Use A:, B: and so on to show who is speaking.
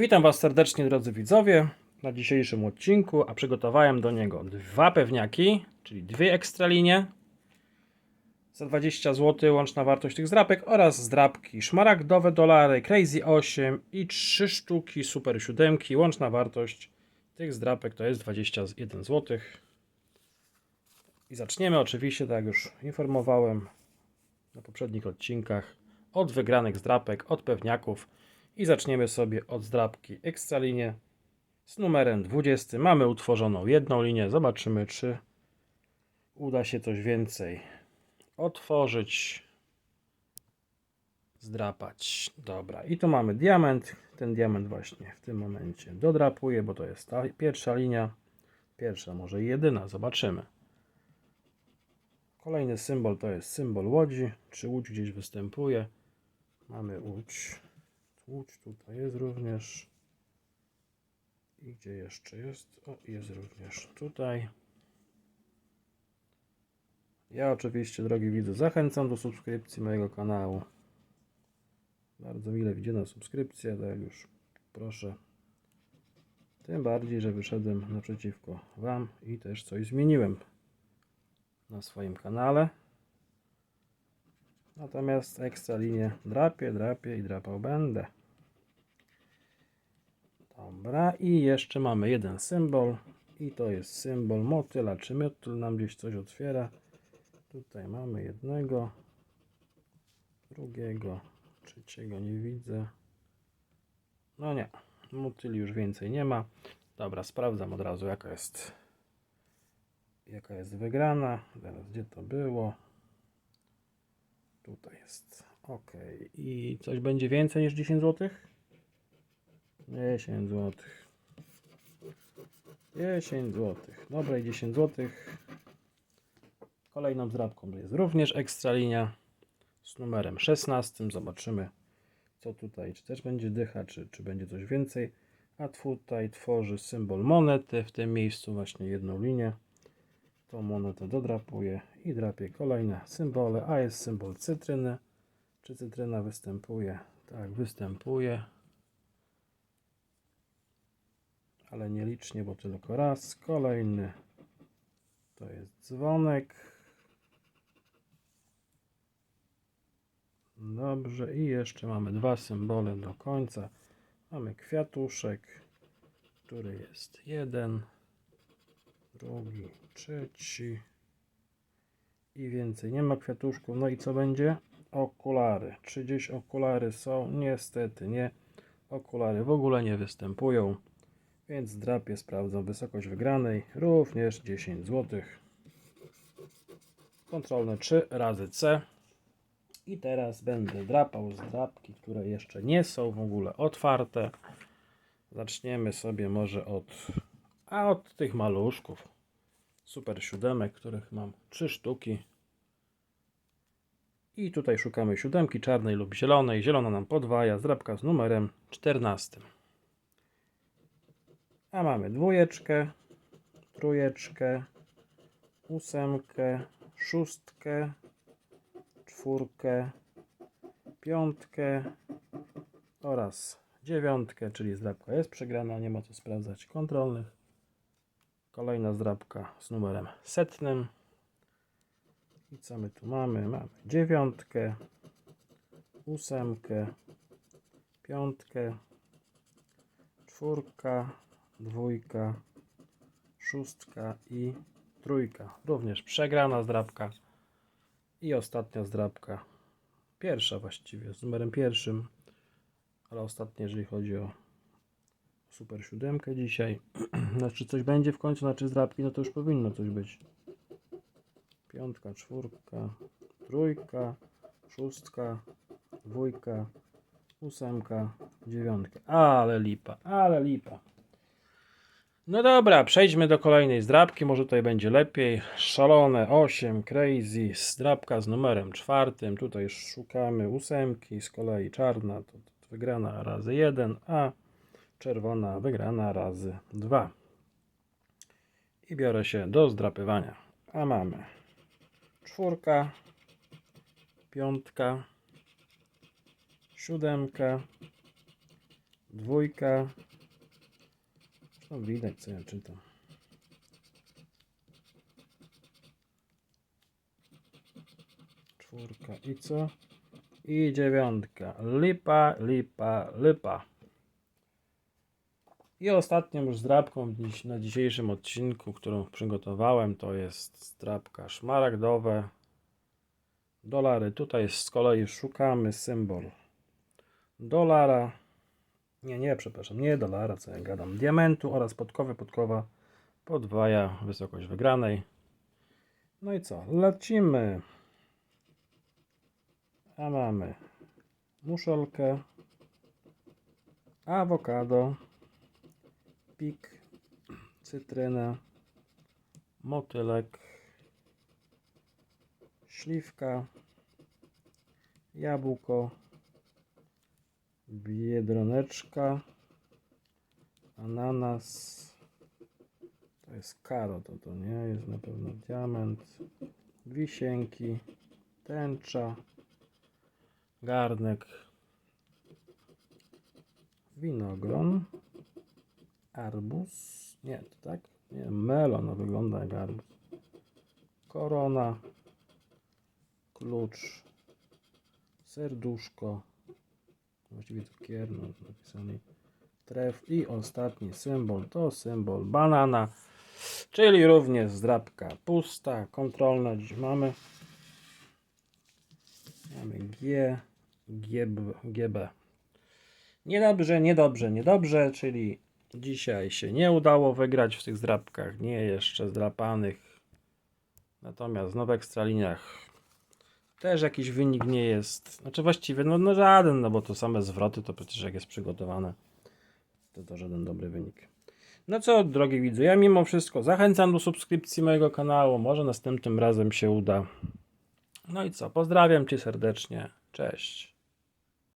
A: Witam Was serdecznie, drodzy widzowie, na dzisiejszym odcinku, a przygotowałem do niego dwa pewniaki, czyli dwie ekstralinie za 20 zł łączna wartość tych zdrapek oraz zdrapki szmaragdowe dolary, Crazy 8 i 3 sztuki Super 7. Łączna wartość tych zdrapek to jest 21 zł. I zaczniemy oczywiście, tak jak już informowałem na poprzednich odcinkach, od wygranych zdrapek, od pewniaków. I zaczniemy sobie od zdrapki Ekstralinie z numerem 20. Mamy utworzoną jedną linię. Zobaczymy, czy uda się coś więcej otworzyć, zdrapać. Dobra, i tu mamy diament. Ten diament właśnie w tym momencie dodrapuję, bo to jest ta pierwsza linia. Pierwsza, może jedyna, zobaczymy. Kolejny symbol to jest symbol łodzi. Czy łódź gdzieś występuje? Mamy łódź. Łódź tutaj jest również. I gdzie jeszcze jest? O, jest również tutaj. Ja oczywiście, drogi widzu, zachęcam do subskrypcji mojego kanału. Bardzo mile widziana subskrypcja, tak już proszę. Tym bardziej, że wyszedłem naprzeciwko Wam i też coś zmieniłem na swoim kanale. Natomiast ekstra linię drapię, drapię i drapał będę. Dobra, i jeszcze mamy jeden symbol. I to jest symbol motyla, czy motyl nam gdzieś coś otwiera. Tutaj mamy jednego, drugiego, trzeciego nie widzę. No nie, motyli już więcej nie ma. Dobra, sprawdzam od razu jaka jest jaka jest wygrana. Teraz gdzie to było? Tutaj jest. Ok. I coś będzie więcej niż 10 zł? 10 zł. 10 zł. Dobra, i 10 zł. Kolejną zdrabką jest również ekstra linia z numerem 16. Zobaczymy, co tutaj, czy też będzie dycha, czy, czy będzie coś więcej. A tutaj tworzy symbol monety. W tym miejscu właśnie jedną linię. Tą monetę dodrapuję i drapię kolejne symbole. A jest symbol cytryny. Czy cytryna występuje? Tak, występuje. Ale nielicznie, bo tylko raz. Kolejny to jest dzwonek. Dobrze, i jeszcze mamy dwa symbole do końca. Mamy kwiatuszek, który jest jeden, drugi, trzeci i więcej. Nie ma kwiatuszków. No i co będzie? Okulary. Czy gdzieś okulary są? Niestety nie. Okulary w ogóle nie występują. Więc drapię sprawdzą wysokość wygranej. Również 10 zł. Kontrolne 3 razy C. I teraz będę drapał z drapki, które jeszcze nie są w ogóle otwarte. Zaczniemy sobie może od, a od tych maluszków. Super siódemek, których mam 3 sztuki. I tutaj szukamy siódemki czarnej lub zielonej. Zielona nam podwaja, zdrabka z numerem 14. A mamy dwójeczkę, trójeczkę, ósemkę, szóstkę, czwórkę, piątkę oraz dziewiątkę, czyli zdrabka jest przegrana, nie ma co sprawdzać kontrolnych. Kolejna zdrabka z numerem setnym. I co my tu mamy? Mamy dziewiątkę, ósemkę, piątkę, czwórka, dwójka, szóstka i trójka. Również przegrana zdrabka. I ostatnia zdrabka. Pierwsza właściwie, z numerem pierwszym. Ale ostatnia, jeżeli chodzi o super siódemkę dzisiaj. Znaczy coś będzie w końcu, znaczy zdrabki, no to już powinno coś być. Piątka, czwórka, trójka, szóstka, dwójka, ósemka, dziewiątka. Ale lipa, ale lipa. No dobra, przejdźmy do kolejnej zdrabki, może tutaj będzie lepiej. Szalone 8, crazy, zdrabka z numerem czwartym. Tutaj szukamy ósemki, z kolei czarna to wygrana razy 1, a czerwona wygrana razy 2. I biorę się do zdrapywania. A mamy czwórka, piątka, siódemka, dwójka. No widać co ja czytam. Czwórka i co? I dziewiątka. Lipa, lipa, lipa. I ostatnią już zdrabką na dzisiejszym odcinku, którą przygotowałem, to jest zdrabka szmaragdowe. Dolary. Tutaj z kolei szukamy symbol dolara. Nie, nie, przepraszam, nie dolara, co ja gadam. Diamentu oraz podkowy, podkowa podwaja wysokość wygranej. No i co? Lecimy. A mamy muszelkę, awokado, pik, cytrynę, motylek, śliwka, jabłko, biedroneczka, ananas, to jest karo, to, to nie jest na pewno diament, wisienki, tęcza, garnek, winogron, arbuz, nie, to tak, nie, melon no, wygląda jak arbuz, korona, klucz, serduszko, właściwie cukier, no, napisany tref i ostatni symbol to symbol banana, czyli również zdrabka pusta, kontrolna dziś mamy. Mamy G, GB, GB. Niedobrze, niedobrze, niedobrze, czyli dzisiaj się nie udało wygrać w tych zdrabkach, nie jeszcze zdrapanych. Natomiast w ekstraliniach też jakiś wynik nie jest. Znaczy właściwie no, no żaden, no bo to same zwroty to przecież jak jest przygotowane, to to żaden dobry wynik. No co, drogi widzu, ja mimo wszystko zachęcam do subskrypcji mojego kanału. Może następnym razem się uda. No i co, pozdrawiam Cię serdecznie. Cześć.